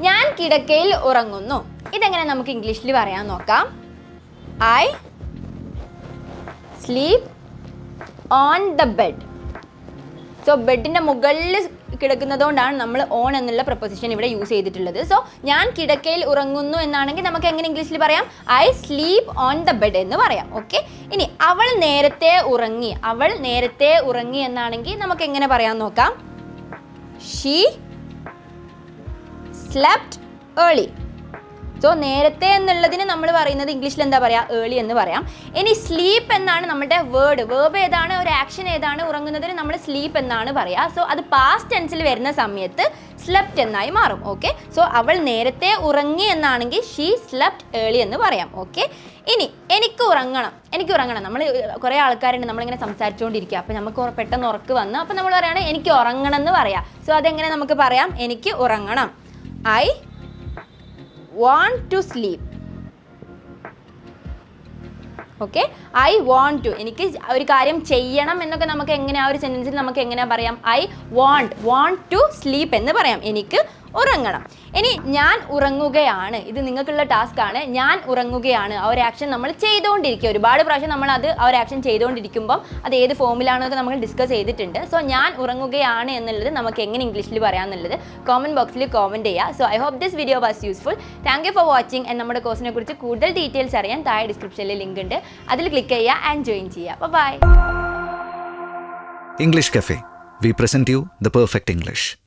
ഞാൻ കിടക്കയിൽ ഉറങ്ങുന്നു. ഇതെങ്ങനെ നമുക്ക് ഇംഗ്ലീഷിൽ പറയാൻ നോക്കാം? I sleep on the bed. So ബെഡിന്റെ മുകളിൽ കിടക്കുന്നതുകൊണ്ടാണ് നമ്മൾ ഓൺ എന്നുള്ള പ്രപ്പോസിഷൻ ഇവിടെ യൂസ് ചെയ്തിട്ടുള്ളത്. സോ ഞാൻ കിടക്കയിൽ ഉറങ്ങുന്നു എന്നാണെങ്കിൽ നമുക്ക് എങ്ങനെ ഇംഗ്ലീഷിൽ പറയാം? I sleep on the bed എന്ന് പറയാം. ഓക്കെ? ഇനി അവൾ നേരത്തെ ഉറങ്ങി. അവൾ നേരത്തെ ഉറങ്ങി എന്നാണെങ്കിൽ നമുക്ക് എങ്ങനെ പറയാൻ നോക്കാം? ഷീ സ്ലെപ്റ്റ് ഏർലി സോ നേരത്തെ എന്നുള്ളതിന് നമ്മൾ പറയുന്നത് ഇംഗ്ലീഷിൽ എന്താ പറയുക ഏർലി എന്ന് പറയാം. ഇനി സ്ലീപ്പ് എന്നാണ് നമ്മുടെ വേർഡ് വേർബ് ഏതാണ്? ഒരു ആക്ഷൻ ഏതാണ്? ഉറങ്ങുന്നതിന് നമ്മൾ സ്ലീപ്പ് എന്നാണ് പറയുക സോ അത് പാസ്റ്റ് ടെൻസിൽ വരുന്ന സമയത്ത് സ്ലെപ്റ്റ് എന്നായി മാറും. ഓക്കെ സോ അവൾ നേരത്തെ ഉറങ്ങി എന്നാണെങ്കിൽ ഷീ സ്ലെപ്റ്റ് ഏർലി എന്ന് പറയാം. ഓക്കെ ഇനി എനിക്ക് ഉറങ്ങണം. എനിക്ക് ഉറങ്ങണം. നമ്മൾ കുറേ ആൾക്കാരുണ്ട് നമ്മളിങ്ങനെ സംസാരിച്ചുകൊണ്ടിരിക്കുക. അപ്പോൾ നമുക്ക് പെട്ടെന്ന് ഉറക്ക് വന്നു. അപ്പോൾ നമ്മൾ പറയുകയാണ് എനിക്ക് ഉറങ്ങണം എന്ന് പറയാം. സോ അതെങ്ങനെ നമുക്ക് പറയാം? എനിക്ക് ഉറങ്ങണം. I want to sleep. Okay I want to എനിക്ക് ഒരു കാര്യം ചെയ്യണം എന്നൊക്കെ നമുക്ക് എങ്ങനെ ആ ഒരു സെന്റൻസിൽ നമുക്ക് എങ്ങനെ പറയാം? I want want to sleep എന്ന് പറയാം. എനിക്ക് ഉറങ്ങണം. ഇനി ഞാൻ ഉറങ്ങുകയാണ്. ഇത് നിങ്ങൾക്കുള്ള ടാസ്ക് ആണ്. ഞാൻ ഉറങ്ങുകയാണ്. ആ ഒരു ആക്ഷൻ നമ്മൾ ചെയ്തുകൊണ്ടിരിക്കുക. ഒരുപാട് പ്രാവശ്യം നമ്മൾ അത് ആ ഒരു ആക്ഷൻ ചെയ്തുകൊണ്ടിരിക്കുമ്പോൾ അത് ഏത് ഫോമിലാണെന്നൊക്കെ നമ്മൾ ഡിസ്കസ് ചെയ്തിട്ടുണ്ട്. സോ ഞാൻ ഉറങ്ങുകയാണ് എന്നുള്ളത് നമുക്ക് എങ്ങനെ ഇംഗ്ലീഷിൽ പറയാമെന്നുള്ളത് കോമന്റ് ബോക്സിൽ കോമന്റ് ചെയ്യുക so I hope this video was useful thank you for watching and നമ്മുടെ കോഴ്സിനെ കുറിച്ച് കൂടുതൽ ഡീറ്റെയിൽസ് അറിയാൻ താഴെ ഡിസ്ക്രിപ്ഷനിൽ ലിങ്ക് ഉണ്ട്. അതിൽ ക്ലിക്ക് ചെയ്യുക ആൻഡ് ജോയിൻ ചെയ്യുക by English cafe we present you the perfect English.